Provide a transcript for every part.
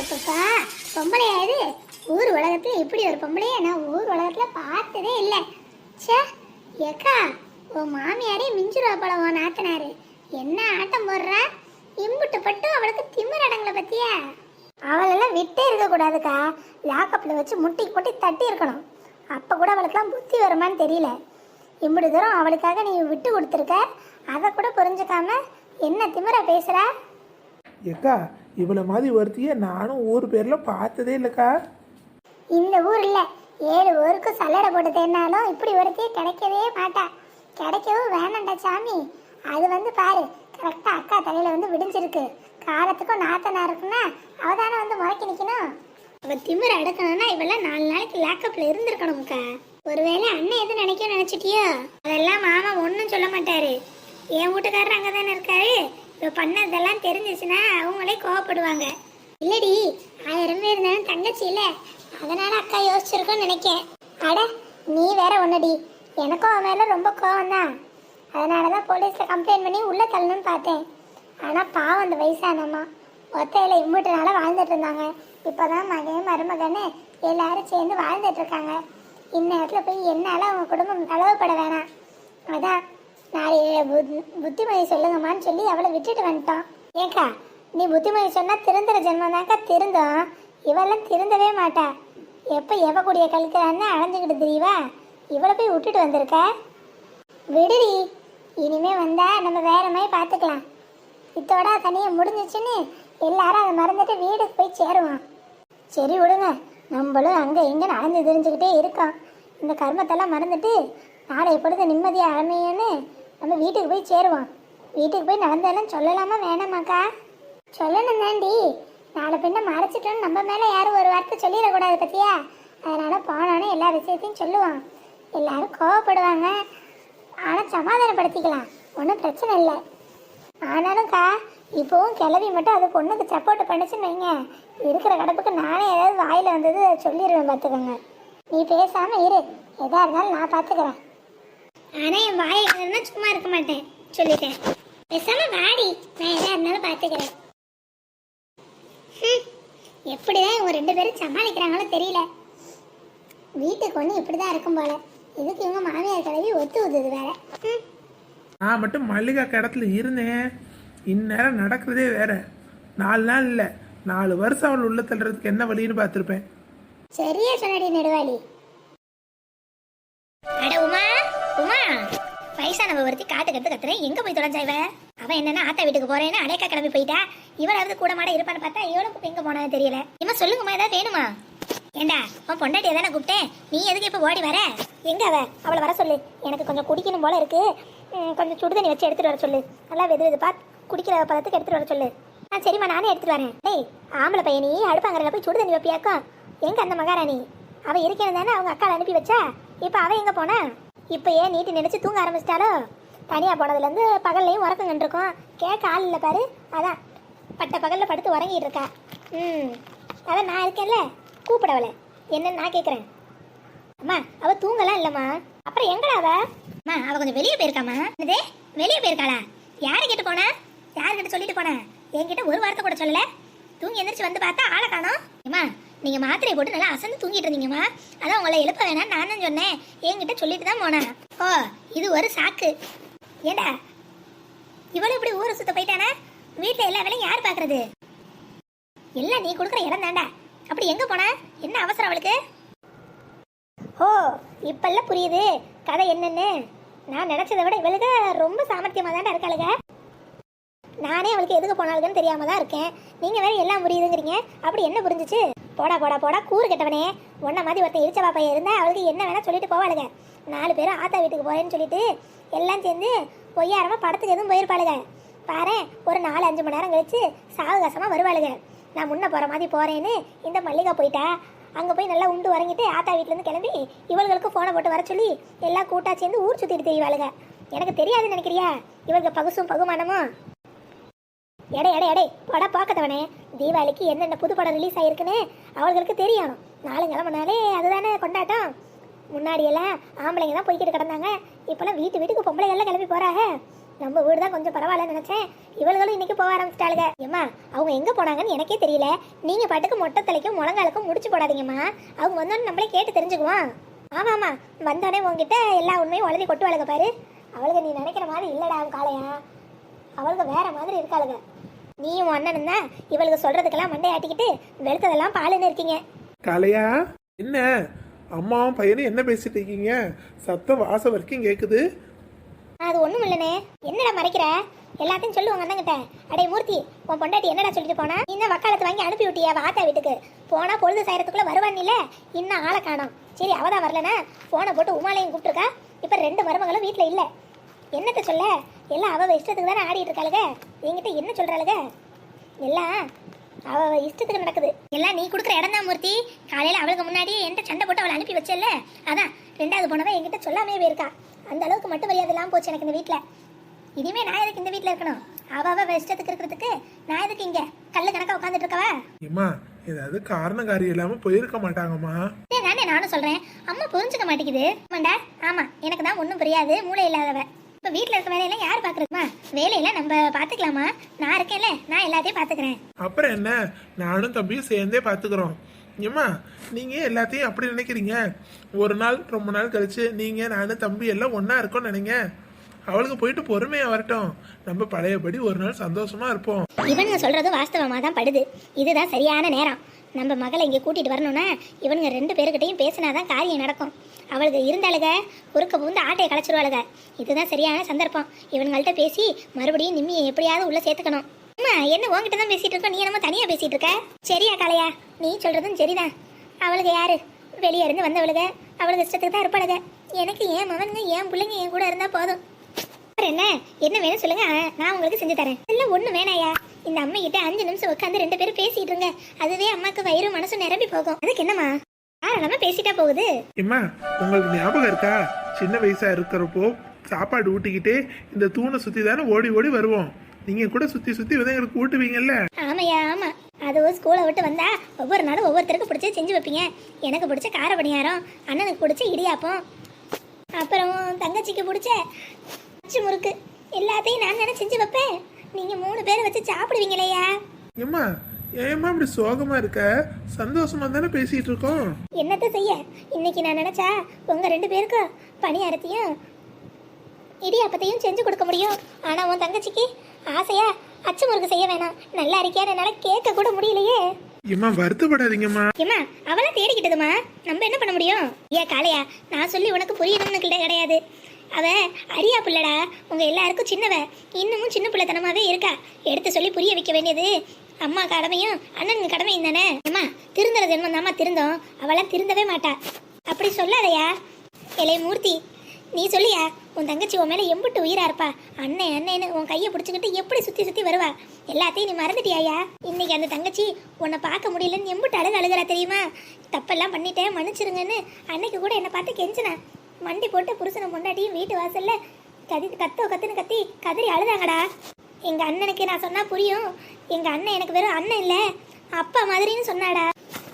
அப்பப்பா பொம்பளையா இது ஊர் உலகத்தில் இப்படி ஒரு பொம்பளைய நான் ஊர் உலகத்தில் பார்த்ததே இல்லை. ச்சே ஏக்கா உன் மாமியாரே மிஞ்சுருவா போல உன் நாத்தனாரு. என்ன ஆட்டம் போடுறா? இம்புட்டு பட்டு அவளுக்கு திமிரடங்களை அடங்கல பத்தியா? அவளெல்லாம் விட்டே இருக்கக்கூடாதுக்கா. லாக்கப்பில் வச்சு முட்டி முட்டி தட்டி இருக்கணும். அப்போ கூட அவளுக்குலாம் புத்தி வருமான்னு தெரியல. இம்புட்டு தூரம் அவளுக்காக நீ விட்டு கொடுத்துருக்க. அதை கூட புரிஞ்சுக்காம என்ன திமிரா பேசுகிற ஏக்கா இவ்வளோ மாதிரி ஒருத்திய நானும் ஊர் பேரில் பார்த்ததே இல்லைக்கா. இந்த ஊர் இல்ல. ஏழு ஊருக்கு சல்லடை போட்டு தேடினாலும் இப்படி ஒருத்தையே கிடைக்கவே மாட்டா. கிடைக்கவும் வேணாம்டா சாமி. அது வந்து பாரு கரெக்டா அக்கா தலையில வந்து விடிஞ்சிருக்கு. காலத்துக்கும் நாத்தனா இருக்குன்னா அவ தானே வந்து முறைக்கி நிக்கணும். அவ திமிர அடக்கணும்னா இவெல்லாம் நாலு நாளைக்கு லேக்கப்ல இருந்திருக்கணும்க்கா. ஒருவேளை அண்ணன் எது நினைக்க நினைச்சிட்டியோ? அதெல்லாம் மாமா ஒன்றும் சொல்ல மாட்டாரு. என் வீட்டுக்காரர் அங்கே தானே இருக்காரு. இவ பண்ணதெல்லாம் தெரிஞ்சிச்சுன்னா அவங்களே கோவப்படுவாங்க. இல்லடி ஆயிரம் பேர் இருந்தாலும் தங்கச்சி இல்லை. அதனால அக்கா யோசிச்சிருக்கோன்னு நினைக்கேன். அட நீ வேற ஒன்னடி எனக்கும் அவன் மேலே ரொம்ப கோவம் தான் அதனால தான் போலீஸில் கம்ப்ளைண்ட் பண்ணி உள்ள தள்ளணும்னு பார்த்தேன். ஆனால் பாவம் அந்த வயசானம்மா ஒத்தையில் இம்புட்டு நாளா வாழ்ந்துட்டு இருந்தாங்க. இப்போ தான் மகன் மருமகன்னு எல்லாரும் சேர்ந்து வாழ்ந்துட்டு இருக்காங்க. இந்நேரத்துல போய் என்னால் அவங்க குடும்பம் தளவுப்பட வேணாம். அதான் நாளைய புத்திமதி சொல்லுங்கம்மான்னு சொல்லி அவளை விட்டுட்டு வந்துட்டோம் ஏக்கா நீ புத்திமதி சொன்னா திருந்துற ஜென்மம் தான்க்கா திருந்தும். இவெல்லாம் திருந்தவே மாட்டா. எப்போ எவ கூடிய கழிக்கிறான்னு அலைஞ்சுக்கிட்டு தெரியவா இவளை போய் விட்டுட்டு வந்திருக்க? விடுடி. இனிமே வந்தா நம்ம வேற மாதிரி பார்த்துக்கலாம் இத்தோட தனியாக முடிஞ்சிச்சுன்னு எல்லாரும் அதை மறந்துட்டு வீடுக்கு போய் சேருவோம். சரி விடுங்க. நம்மளும் அங்கே எங்கே நடந்து தெரிஞ்சுக்கிட்டே இருக்கோம். இந்த கர்மத்தெல்லாம் மறந்துட்டு நாளை பொழுது நிம்மதியாக அமையன்னு நம்ம வீட்டுக்கு போய் சேருவோம். வீட்டுக்கு போய் நடந்தெல்லாம் சொல்லலாமா வேணாமாக்கா? சொல்லணும் தாண்டி நாளை பின்ன மறைச்சிட்டோன்னு நம்ம மேலே யாரும் ஒரு வார்த்தை சொல்லிடக்கூடாது பத்தியா? அதனால போனோன்னே எல்லா விஷயத்தையும் சொல்லுவான் எல்லாரும் கோவப்படுவாங்க. ஆனால் சமாதானப்படுத்திக்கலாம். ஒன்றும் பிரச்சனை இல்லை. ஆனாலும்க்கா இப்போவும் கிளவி மட்டும் அது பொண்ணுக்கு சப்போர்ட் பண்ணிச்சுன்னு வைங்க. இருக்கிற கடப்புக்கு நானே ஏதாவது வாயில் வந்தது சொல்லிடுவேன் பார்த்துக்கோங்க நீ பேசாமல் இரு. எதா இருந்தாலும் நான் பார்த்துக்கிறேன் ஆனால் என் வாயை இல்லைன்னா சும்மா இருக்க மாட்டேன். சொல்லிட்டேன். பேசாம வாடி. நான் எதா இருந்தாலும் பார்த்துக்கிறேன் எப்படிதான் இவங்க ரெண்டு பேரும் சமாளிக்கிறாங்களோ தெரியல. வீட்டுக்கு ஒன்று இப்படிதான் இருக்கும் போல. இதுக்கு இவங்க மாமியார் கிளவி ஒத்து ஊதுது வேற. நான் மட்டும் மல்லிகா இடத்துல இருந்தேன். இந்நேரம் நடக்கிறதே வேற. நாலு நாள் இல்லை. நாலு வருஷம் அவள் உள்ள தள்ளுறதுக்கு என்ன வழின்னு பார்த்துருப்பேன். சரியா சொன்னடி நெடுவாளி. நம்ம ஒருத்தி காட்டு கட்டு கத்துறேன் எங்க போய் தொலைஞ்சா இவ? அவன் என்னன்னா ஆத்தா வீட்டுக்கு போறேன்னு அடைக்கா கிளம்பி போயிட்டா. இவளாவது கூட மாட இருப்பான்னு பார்த்தா இவளுக்கு எங்க போனான்னு தெரியல. இவன் சொல்லுங்கம்மா ஏதாவது வேணுமா? ஏண்டா உன் பொண்டாட்டி தானே கூப்பிட்டேன். நீ எதுக்கு இப்ப ஓடி வர? எங்க அவ? அவளை வர சொல்லு. எனக்கு கொஞ்சம் குடிக்கணும் போல இருக்கு. கொஞ்சம் சுடு தண்ணி வச்சு எடுத்துட்டு வர சொல்லு. நல்லா வெது வெது பார்த்து குடிக்கிற பதத்துக்கு எடுத்துட்டு வர சொல்லு. ஆ சரிம்மா நானே எடுத்துட்டு வரேன். டேய் ஆம்பளை பையன் நீ அடுப்பாங்கரையில் போய் சுடுதண்ணி வைப்பியாக்கும்? எங்க அந்த மகாராணி? அவ இருக்கிறதானே அவங்க அக்காவை அனுப்பி வச்சா? இப்போ அவ எங்க போனா? இப்போ ஏன் நீட்டி நினச்சி தூங்க ஆரம்பிச்சிட்டாலோ? தனியாக போனதுலேருந்து பகல்லையும் உறக்கம் கண்டிருக்கோம். கேட்க ஆள் இல்லை பாரு. அதான் பட்ட பகலில் படுத்து உறங்கிட்டு இருக்கா. ம் அதான் நான் இருக்கேன்ல. கூப்பிடவளை. என்னன்னு நான் கேட்குறேன் அம்மா அவள் தூங்கலாம் இல்லைம்மா. அப்புறம் எங்கடா அவ? அம்மா அவள் கொஞ்சம் வெளியே போயிருக்காமா என்னது? வெளியே போயிருக்காளா? யாரை கேட்டு போனா? யார்கிட்ட சொல்லிட்டு போனேன் என்கிட்ட ஒரு வார்த்தை கூட சொல்லலை. தூங்கி எந்திரிச்சு வந்து பார்த்தா ஆளை காணும். அம்மா நீங்கள் மாத்திரையை போட்டு நல்லா அசந்து தூங்கிட்டு இருந்தீங்கம்மா. அதான் உங்களை எழுப்ப வேணாம் நான் தான் சொன்னேன். என்கிட்ட சொல்லிட்டு தான் போனேன் ஓ இது ஒரு சாக்கு. ஏண்டா? இவ்வளோ இப்படி ஊரை சுத்த போயிட்டானா? வீட்டில் எல்லா வேலையும் யார் பார்க்குறது எல்லாம் நீ கொடுக்குற இடம் தாண்டா. அப்படி எங்கே போனா? என்ன அவசரம் அவளுக்கு? ஓ இப்பெல்லாம் புரியுது. கதை என்னென்னு? நான் நினச்சதை விட இவளுக்கு ரொம்ப சாமர்த்தியமாக தாண்டா இருக்காளுங்க நானே அவளுக்கு எதுக்கு போனாளுங்கன்னு தெரியாம தான் இருக்கேன். நீங்கள் வேறு எல்லாம் புரியுதுங்கிறீங்க. அப்படி என்ன புரிஞ்சிச்சு? போடா போடா போடா கூறு கெட்டவனே. உன்ன மாதிரி ஒருத்தன் இருச்ச பாப்பைய இருந்தா அவளுக்கு என்ன வேணா சொல்லிட்டு போவாளுங்க. நாலு பேரும் ஆத்தா வீட்டுக்கு போறேன்னு சொல்லிட்டு எல்லாம் சேர்ந்து பொய்யாரமா படத்துக்கு எதுவும் போயிருப்பாளுங்க. பாரு ஒரு நாலு அஞ்சு மணி நேரம் கழிச்சு சாவகாசமா வருவாளுங்க. நான் முன்ன போற மாதிரி போறேன்னு இந்த மல்லிகா போயிட்டா. அங்கே போய் நல்லா உண்டு வரங்கிட்டு ஆத்தா வீட்ல இருந்து கிளம்பி இவளுக்கு ஃபோனை போட்டு வர சொல்லி எல்லாம் கூட்டா சேர்ந்து ஊர் சுற்றிட்டு தெரியவாளுங்க. எனக்கு தெரியாதுன்னு நினைக்கிறியா? இவங்க பகுசும் பகுமானமும். எடை எடை எடை பட பார்க்கத்தவனே. தீபாவளிக்கு என்னென்ன புது படம் ரிலீஸ் ஆயிருக்குன்னு தெரியணும். தெரியும் கிளம்புனாலே அதுதானே கொண்டாட்டம். முன்னாடி எல்லாம் ஆம்பளைங்க தான் போய்கிட்டு கிடந்தாங்க. இப்போலாம் வீட்டு வீட்டுக்கு பொம்பளைகள்லாம் கிளம்பி போறாங்க. நம்ம வீடு தான் கொஞ்சம் பரவாயில்லன்னு நினச்சேன். இவளுகளும் இன்னைக்கு போக ஆரம்பிச்சிட்டாளுங்க. ஏம்மா அவங்க எங்கே போனாங்கன்னு எனக்கே தெரியல. நீங்கள் பாட்டுக்கு மொட்டை தலைக்கும் முழங்காலுக்கும் முடிச்சு போடாதீங்கம்மா. அவங்க வந்தோன்னு நம்மளே கேட்டு தெரிஞ்சுக்குவோம். ஆமாம்மா வந்தோடனே உங்ககிட்ட எல்லா உண்மையும் வளர்த்தி கொட்டு வாழுங்க பாரு. அவளுக்கு நீ நினைக்கிற மாதிரி இல்லைடா அவன் காளையா. அவளுக்கு வேற மாதிரி இருக்காளுங்க. நீயும் உன் அண்ணனும் தான் இவளுக்கு சொல்றதுக்கெல்லாம் மண்டை ஆட்டிக்கிட்டு வெளுத்ததெல்லாம் பாலுன்னு இருக்கீங்க. காளையா என்ன? அம்மாவும் பையனும் என்ன பேசிட்டு இருக்கீங்க? சத்தம் வாசம் வரைக்கும் கேக்குது. அது ஒண்ணும் இல்லனே என்னடா மறைக்கிற? எல்லாத்தையும் சொல்லு உங்க அண்ணங்கிட்ட அடே மூர்த்தி உன் பொண்டாட்டி என்னடா சொல்லிட்டு போனா? இந்த வக்காலத்து வாங்கி அனுப்பி விட்டியா வாத்தா வீட்டுக்கு? போனா பொழுது சாயறதுக்குள்ள வருவான் இல்ல இன்னும் ஆளை காணோம். சரி அவதான் வரலனா போனை போட்டு உமாலையும் கூப்பிட்டுருக்கா. இப்ப ரெண்டு மருமகளும் வீட்ல இல்ல. என்னத்த சொல்ல? எல்லாம் அவ அவ இஷ்டத்துக்கு தானே ஆடிட்டு இருக்காளுக. என்கிட்ட என்ன சொல்றாளுக? எல்லாம் அவ அவ இஷ்டத்துக்கு நடக்குது. எல்லாம் நீ கொடுக்குற இடம் தான் மூர்த்தி. காலையில அவளுக்கு முன்னாடி என்கிட்ட சண்டை போட்டு அவளை அனுப்பி வச்சல அதான் ரெண்டாவது போனவன் என்கிட்ட சொல்லாமே போயிருக்கா. அந்த அளவுக்கு மட்டும் மரியாதை இல்லாம போச்சு எனக்கு இந்த வீட்ல. இனிமே நான் எதுக்கு இந்த வீட்ல இருக்கணும்? அவ அவ இஷ்டத்துக்கு இருக்கிறதுக்கு நான் எதுக்கு இங்க? கல்லு கணக்கா உட்காந்துட்டு இருக்கவா? ஏம்மா ஏதாவது காரண காரியம் இல்லாம போயிருக்க மாட்டாங்கம்மா. தானே நானும் சொல்றேன். அம்மா புரிஞ்சுக்க மாட்டேங்குது. ஆமாண்டா ஆமா எனக்கு தான் ஒன்றும் புரியாது. மூளை இல்லாதவ. இப்ப வீட்ல இருக்க வேலையெல்லாம் யார் பாக்குறதுமா? வேலையெல்லாம் நம்ம பாத்துக்கலாமா? நான் இருக்கேன்ல நான் எல்லாத்தையும் பாத்துக்கிறேன். அப்புறம் என்ன? நானும் தம்பியும் சேர்ந்தே பார்த்துக்கிறோம் ஏம்மா நீங்க எல்லாத்தையும் அப்படி நினைக்கிறீங்க? ஒரு நாள் ரொம்ப நாள் கழிச்சு நீங்க நானும் தம்பி எல்லாம் ஒண்ணா இருக்கோம்னு நினைங்க. அவளுக்கு போயிட்டு பொறுமையா வரட்டும். நம்ம பழையபடி ஒரு நாள் சந்தோஷமா இருப்போம். இவனுங்க சொல்றதும் வாஸ்தவமா தான் படுது. இதுதான் சரியான நேரம். நம்ம மகளை இங்கே கூட்டிகிட்டு வரணும்னா இவனுங்க ரெண்டு பேருக்கிட்டையும் பேசினாதான் காரியம் நடக்கும். அவளுக்கு இருந்தாளுக குறுக்க புகுந்து ஆட்டையை களைச்சிருவாளுக இதுதான் சரியான சந்தர்ப்பம். இவனுங்கள்ட்ட பேசி மறுபடியும் நிம்மியை எப்படியாவது உள்ளே சேர்த்துக்கணும். அம்மா என்ன உன்கிட்ட தான் பேசிகிட்டு இருக்கோம்? நீ என்னமோ தனியாக பேசிகிட்டு இருக்க? சரியா காளையா நீ சொல்கிறதும் சரிதான். அவளுக்கு யாரு? வெளியே இருந்து வந்தவளுக. அவளுக்கு இஷ்டத்துக்கு தான் இருப்பாளுக. எனக்கு ஏன் மகனுங்க என் பிள்ளைங்க என் கூட இருந்தால் போதும். அப்புறம் என்ன? என்ன வேணும் சொல்லுங்க. நான் உங்களுக்கு செஞ்சு தரேன். இல்ல ஒண்ணு வேணாயா? இந்த அம்மா கிட்ட அஞ்சு நிமிஷம் உட்காந்து ரெண்டு பேரும் பேசிட்டு இருங்க. அதுவே அம்மாக்கு வயிறு மனசும் நிரம்பி போகும். அதுக்கு என்னம்மா? தாராளமா பேசிட்டா போகுது. ஏம்மா உங்களுக்கு ஞாபகம் இருக்கா? சின்ன வயசா இருக்கிறப்போ சாப்பாடு ஊட்டிக்கிட்டே இந்த தூணை சுத்தி தானே ஓடி ஓடி வருவோம். நீங்க கூட சுத்தி சுத்தி விதைங்களுக்கு ஊட்டுவீங்கல்ல? ஆமாய்யா ஆமா. அதுவும் ஸ்கூலை விட்டு வந்தா ஒவ்வொரு நாளும் ஒவ்வொருத்தருக்கு பிடிச்ச செஞ்சு வைப்பீங்க. எனக்கு பிடிச்ச கார பணியாரம் அண்ணனுக்கு பிடிச்ச இடியாப்பம். அப்புறம் தங்கச்சிக்கு பிடிச்ச அச்சு முறுக்கு. எல்லாத்தையும் நான் தானே செஞ்சு வைப்பேன். நீங்க மூணு பேரை வச்சு சாப்பிடுவீங்களேயா? ஏம்மா ஏம்மா இப்படி சோகமா இருக்க? சந்தோஷமா தானே பேசிட்டு இருக்கோம். என்னத்த செய்ய? இன்னைக்கு நான் நினைச்சா உங்க ரெண்டு பேருக்கும் பணியாரத்தையும் இடியாப்பத்தையும் செஞ்சு கொடுக்க முடியும். ஆனா உன் தங்கச்சிக்கு ஆசையா அச்சு முறுக்கு செய்ய வேணாம். நல்லா இருக்கியா என்னால கேட்க கூட முடியலையே. ஏம்மா வருத்தப்படாதீங்கம்மா. ஏம்மா அவளா தேடிக்கிட்டதுமா நம்ம என்ன பண்ண முடியும்? ஏன் காளையா நான் சொல்லி உனக்கு புரியணும்னு கிடையாது. அவ அரியா பிள்ளடா உங்க எல்லாருக்கும் சின்னவ. இன்னமும் சின்ன பிள்ளைத்தனமாவே இருக்கா? எடுத்து சொல்லி புரிய வைக்க வேண்டியது. அம்மா கடமையும் அண்ணனுங்க கடமையும் தானே? அம்மா திருந்துற ஜென்மம் தாம்மா திருந்தோம். அவளாம் திருந்தவே மாட்டா. அப்படி சொல்லாதயா. இளைய மூர்த்தி நீ சொல்லியா உன் தங்கச்சி உன் மேலே எம்புட்டு உயிரா இருப்பா. அண்ணன் அண்ணன்னு உன் கையை பிடிச்சிக்கிட்டு எப்படி சுற்றி சுற்றி வருவா? எல்லாத்தையும் நீ மறந்துட்டியாயா? இன்னைக்கு அந்த தங்கச்சி உன்னை பார்க்க முடியலன்னு எம்புட்டு அழுக அழுகிறா தெரியுமா? தப்பெல்லாம் பண்ணிட்டேன் மன்னிச்சிருங்கன்னு அன்னைக்கு கூட என்னை பார்த்து கெஞ்சினேன் மண்டி போட்டு புருஷனை பொண்டாட்டியும் வீட்டு வாசல்ல கதி கத்தோ கத்துன்னு கத்தி கதறி அழுதாங்கடா. எங்க அண்ணனுக்கு நான் சொன்னா புரியும். எங்க அண்ணன் எனக்கு வெறும் அண்ணன் இல்ல. அப்பா மாதிரின்னு சொன்னாடா.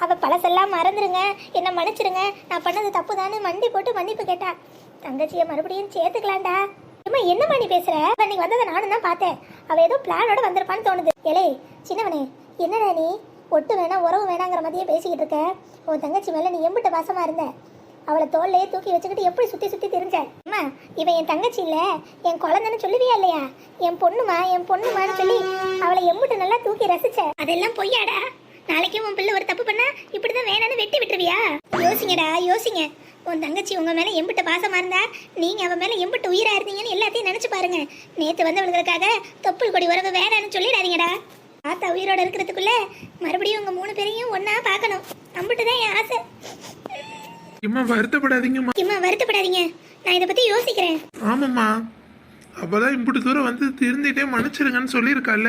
அவ பழசெல்லாம் மறந்துருங்க. என்ன மன்னிச்சிருங்க. நான் பண்ணது தப்பு தானே மண்டி போட்டு மன்னிப்பு கேட்டா. தங்கச்சியை மறுபடியும் சேர்த்துக்கலாம்டா. அம்மா என்னம்மா நீ பேசுற? அவ நீ வந்ததை நானும் தான் பார்த்தேன். அவ ஏதோ பிளானோட வந்திருப்பான்னு தோணுது. ஏலே சின்னவனே என்னடா நீ? ஒட்டு வேணாம் உறவு வேணாங்கிற மாதிரியே பேசிக்கிட்டு இருக்க. உன் தங்கச்சி மேல நீ எம்பிட்ட பாசமா இருந்த. அவளை தோல்லையே தூக்கி வச்சுக்கிட்டு எப்படி சுத்தி சுத்தி தெரிஞ்ச? அம்மா இவன் என் தங்கச்சி இல்ல என் குழந்தைன்னு சொல்லுவியா இல்லையா? என் பொண்ணுமா என் பொண்ணுமான்னு சொல்லி அவளை எம்பிட்டு நல்லா தூக்கி ரசிச்ச. அதெல்லாம் பொய்யாடா. நாளைக்கே உன் பிள்ளை ஒரு தப்பு பண்ணா இப்படிதான் வேணான்னு வெட்டி விட்டுருவியா? யோசிங்கடா யோசிங்க. உன் தங்கச்சி உங்க மேல எம்பிட்டு பாசமா இருந்தா நீங்க அவன் மேல எம்பிட்டு உயிரா இருந்தீங்கன்னு எல்லாத்தையும் நினைச்சு பாருங்க. நேத்து வந்தவளுக்காக தொப்புள் கொடி உறவு வேணான்னு சொல்லிடாதீங்கடா. தாத்தா உயிரோட இருக்கிறதுக்குள்ள மறுபடியும் உங்க மூணு பேரையும் ஒன்னா பார்க்கணும். அம்பிட்டு தான் என் ஆசை. ஏம்மா வருத்தப்படாதீங்கம்மா இம்மா வருத்தப்படாதீங்க. நான் இதை பத்தி யோசிக்கிறேன். ஆமாம்மா. அப்பதான் இப்படி தூரம் வந்து திருந்திட்டே மன்னிச்சிருங்கன்னு சொல்லியிருக்கால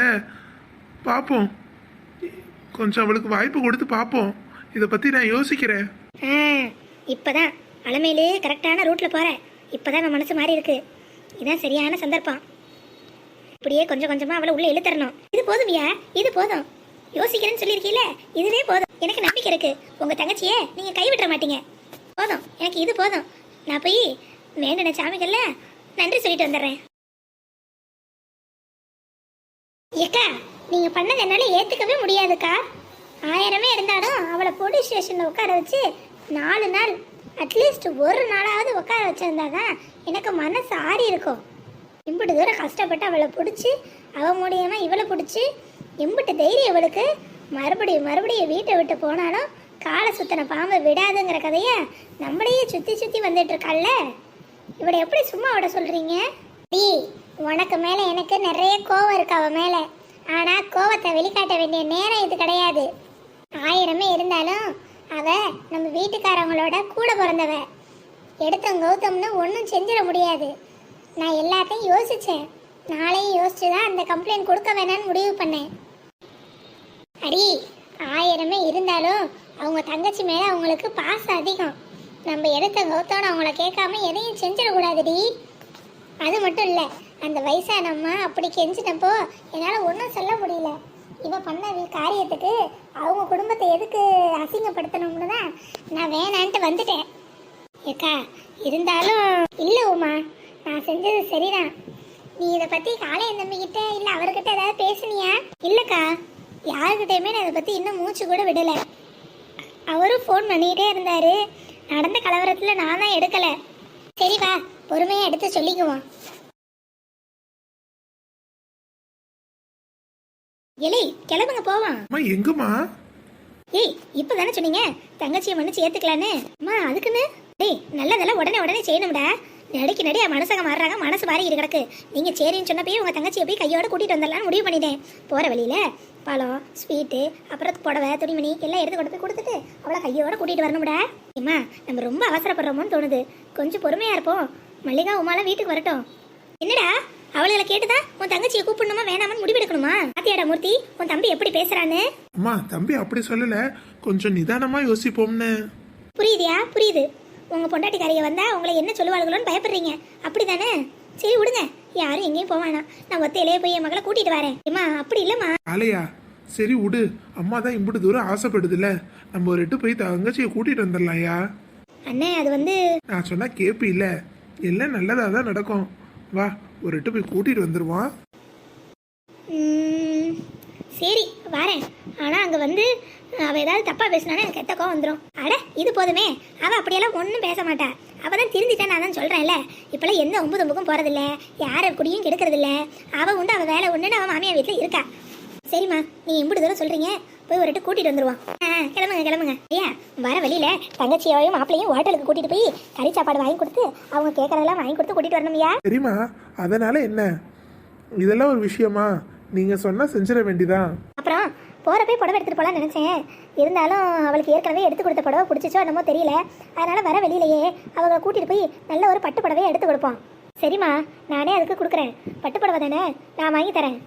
பார்ப்போம் கொஞ்சம் அவளுக்கு வாய்ப்பு கொடுத்து பார்ப்போம் இதை பத்தி நான் யோசிக்கிறேன். ஆ இப்பதான் அலமையிலே கரெக்டான ரூட்ல போறேன் இப்பதான் என் மனசு மாறி இருக்கு. இதான் சரியான சந்தர்ப்பம். இப்படியே கொஞ்சம் கொஞ்சமா அவளை உள்ள இழுத்தரணும். இது போதும்யா இது போதும். யோசிக்கிறேன்னு சொல்லியிருக்கீல இதுவே போதும். எனக்கு நம்பிக்கை இருக்கு. உங்க தங்கச்சியே நீங்க கைவிட்டுற மாட்டீங்க. போதும் எனக்கு இது போதும். நான் போய் வேண்டின சாமிகள்ல நன்றி சொல்லிட்டு வந்துடுறேன். ஏக்கா நீங்க பண்ணது என்னால ஏத்துக்கவே முடியாதுக்கா. ஆயிரமே இருந்தாலும் அவளை போலீஸ் ஸ்டேஷன்ல உட்கார வச்சு நாலு நாள் அட்லீஸ்ட் ஒரு நாளாவது உட்கார வச்சிருந்தாதான் எனக்கு மனசு ஆறி இருக்கும். இம்புட்டு தூரம் கஷ்டப்பட்டு அவளை பிடிச்சி அவ மூலியமா இவளை பிடிச்சி எம்பிட்டு தைரியம் இவளுக்கு மறுபடியும் மறுபடியும் வீட்டை விட்டு போனாலும் காலை சுத்தின பாம்பை விடாதுங்கிற கதைய நம்மளையே சுத்தி சுத்தி வந்துட்டு இருக்காள்ல? இவளை எப்படி சும்மா விட சொல்றீங்க? டி உனக்கு மேல எனக்கு நிறைய கோவம் இருக்கு அவ மேல. ஆனா கோவத்தை வெளிக்காட்ட வேண்டிய நேரம் இது கிடையாது. ஆயிரமே இருந்தாலும் அவ நம்ம வீட்டுக்காரவங்களோட கூட பிறந்தவ. எடுத்தோம் கௌதம்னு ஒன்றும் செஞ்சிட முடியாது. நான் எல்லாத்தையும் யோசிச்சேன். நாளையும் யோசிச்சு தான் அந்த கம்ப்ளைண்ட் கொடுக்க வேணாம்னு முடிவு பண்ணேன். அடி ஆயிரமே இருந்தாலும் அவங்க தங்கச்சி மேலே அவங்களுக்கு பாசம் அதிகம். நம்ம எடுத்த கௌத்தோட அவங்கள கேட்காம எதையும் செஞ்சிடக்கூடாதுடி. அது மட்டும் இல்லை அந்த வயசானம்மா அப்படி கெஞ்சினப்போ என்னால் ஒன்றும் சொல்ல முடியல. இவ பண்ண காரியத்துக்கு அவங்க குடும்பத்தை எதுக்கு அசிங்கப்படுத்தணும்னு தான் நான் வேணான்ட்டு வந்துட்டேன். ஏக்கா இருந்தாலும் இல்லை உமா நான் செஞ்சது சரிதான். நீ இதை பற்றி காளையன் தம்பிக்கிட்ட இல்லை அவர்கிட்ட ஏதாவது பேசுனியா? இல்லைக்கா யாருக்கிட்டையுமே நான் இதை பற்றி இன்னும் மூச்சு கூட விடலை. அவரும் ஃபோன் பண்ணிக்கிட்டே இருந்தாரு. நடந்த கலவரத்தில் நான் தான் எடுக்கலை. சரி வா பொறுமையாக எடுத்து சொல்லிக்குவோம். எலி கிளம்புங்க போவோம். அம்மா எங்கம்மா? ஏய் இப்பதானே சொன்னீங்க? தங்கச்சியை மன்னிச்சு ஏத்துக்கலான்னு அம்மா அதுக்குன்னு? டேய் நல்லதெல்லாம் உடனே உடனே செய்யணும்டா. நடிக்கு நடி மனசங்க மாறுறாங்க மனசு மாறி கிடக்கு. நீங்க சரின்னு சொன்னப்பயே உங்க தங்கச்சியை போய் கையோட கூட்டிட்டு வந்துடலாம்னு முடிவு பண்ணிட்டேன். போற வழியில பழம் ஸ்வீட்டு அப்புறம் புடவை துணிமணி எல்லாம் எடுத்து கொண்டு போய் கொடுத்துட்டு அவளை கையோட கூட்டிட்டு வரணும்டா. ஏம்மா நம்ம ரொம்ப அவசரப்படுறோமோன்னு தோணுது. கொஞ்சம் பொறுமையா இருப்போம். மல்லிகா உமாலாம் வீட்டுக்கு வரட்டும். என்னடா? அவளுகளை கேட்டுதான் உன் தங்கச்சியை கூப்பிடணுமா வேணாமான்னு முடிவெடுக்கணுமா? பாத்தியாடா மூர்த்தி உன் தம்பி எப்படி பேசுறான்னு? அம்மா தம்பி அப்படி சொல்லல. கொஞ்சம் நிதானமா யோசிப்போம்னு. புரியுதியா? புரியுது. உங்க பொண்டாட்டிக்காரிய வந்தா உங்களை என்ன சொல்லுவாளுகளோன்னு பயப்படுறீங்க? அப்படிதானே? சரி விடுங்க. யாரும் எங்கேயும் வேணாம். நான் ஒத்தையிலேயே போய் என் மகளை கூட்டிட்டு வரேன். ஏம்மா அப்படி இல்லம்மா. ஆலையா சரி விடு. அம்மா தான் இம்புட்டு தூரம் ஆசைப்படுதுல்ல. நம்ம ஒரு எட்டு போய் தங்கச்சியை கூட்டிட்டு வந்துடலாம்யா அண்ணே அது வந்து நான் சொன்னா கேப்பி இல்ல எல்லாம் நல்லதா தான் நடக்கும். வா ஒரு எட்டு போய் கூட்டிட்டு வந்துருவான் சரி வரேன். ஆனால் அங்கே வந்து அவள் ஏதாவது தப்பாக பேசினானே எனக்கு கோவம் வந்துடும் அட இது போதுமே. அவள் அப்படியெல்லாம் ஒன்றும் பேச மாட்டா. அவள் தான் திருந்திட்டேன் நான் தான் சொல்கிறேன்ல இப்போல்லாம் எந்த ஒம்பது ஒம்புக்கும் போகிறதில்ல யார குடியும் கெடுக்கிறதில்ல. அவள் உண்டு அவள் வேலை ஒன்றுன்னு அவன் மாமியார் வீட்டில் இருக்கா. சரிம்மா நீ எம்பிட்டு தூரம் சொல்கிறீங்க போய் ஒரு வாட்டி கூட்டிட்டு வந்துருவான் ஆ கிளம்புங்க கிளம்புங்க. ஐயா வர வழியில தங்கச்சியாவையும் மாப்பிளையும் ஹோட்டலுக்கு கூட்டிட்டு போய் கறி சாப்பாடு வாங்கி கொடுத்து அவங்க கேட்கறதெல்லாம் வாங்கி கொடுத்து கூட்டிட்டு வரணும்யா. சரிம்மா அதனால என்ன? இதெல்லாம் ஒரு விஷயமா? நீங்க சொன்னா செஞ்சிட வேண்டிதான் அப்புறம் போகிறப்பே புடவை எடுத்துகிட்டு போகலான்னு நினச்சேன். இருந்தாலும் அவளுக்கு ஏற்கனவே எடுத்து கொடுத்த புடவை பிடிச்சிச்சோ என்னமோ தெரியல. அதனால் வர வெளியிலேயே அவங்களை கூட்டிகிட்டு போய் நல்ல ஒரு பட்டு புடவையை எடுத்து கொடுப்போம். சரிம்மா நானே அதுக்கு கொடுக்குறேன். பட்டு புடவை தானே? நான் வாங்கி தரேன்.